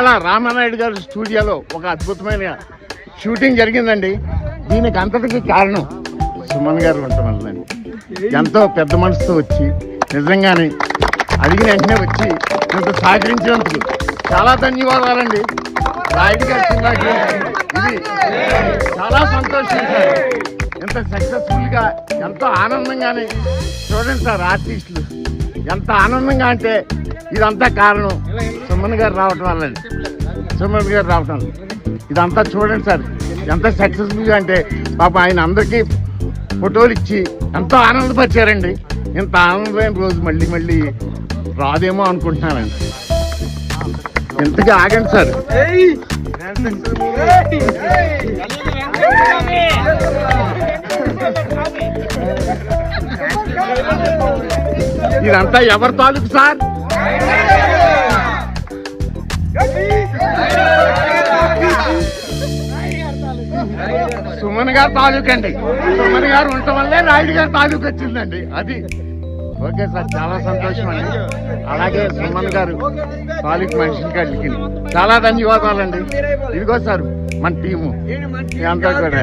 అలా రామానాయుడు గారి స్టూడియోలో ఒక అద్భుతమైన షూటింగ్ జరిగిందండి. దీనికి అంతటికి కారణం సుమన్ గారు ఉండటం ఎంతో పెద్ద మనసుతో వచ్చి నిజంగానే అడిగిన వెంటనే వచ్చి ఇంత సహకరించినందుకు చాలా ధన్యవాదాలండి. రాయుడు గారి సినిమాకి ఇది చాలా సంతోషించారు. ఎంత సక్సెస్ఫుల్గా ఎంతో ఆనందంగానే చూడండి సార్ ఆర్టిస్టులు ఎంత ఆనందంగా అంటే ఇదంతా కారణం. సుమన్ గారు రావటం వల్ల సుమన్ గారు రావటం వల్ల. ఇదంతా చూడండి సార్ ఎంత సక్సెస్ఫుల్గా అంటే పాప ఆయన అందరికీ ఫోటోలు ఇచ్చి ఎంతో ఆనందపరిచారండి. ఇంత ఆనందమైన రోజు మళ్ళీ మళ్ళీ రాదేమో అనుకుంటున్నానండి ఎంతగా ఆగండి సార్. ఇదంతా ఎవరి తాలూకు సార్? సుమన్ గారు తాలూక్ అండి సుమన్ గారు ఉండటం వల్లే రాయుడు గారు తాలూకు వచ్చిందండి. అది ఓకే సార్ చాలా సంతోషం అండి. అలాగే సుమన్ గారు తాలూకు మనిషిని కలిగి చాలా ధన్యవాదాలండి. ఇదిగో సార్ మన టీము. అంతా కూడా.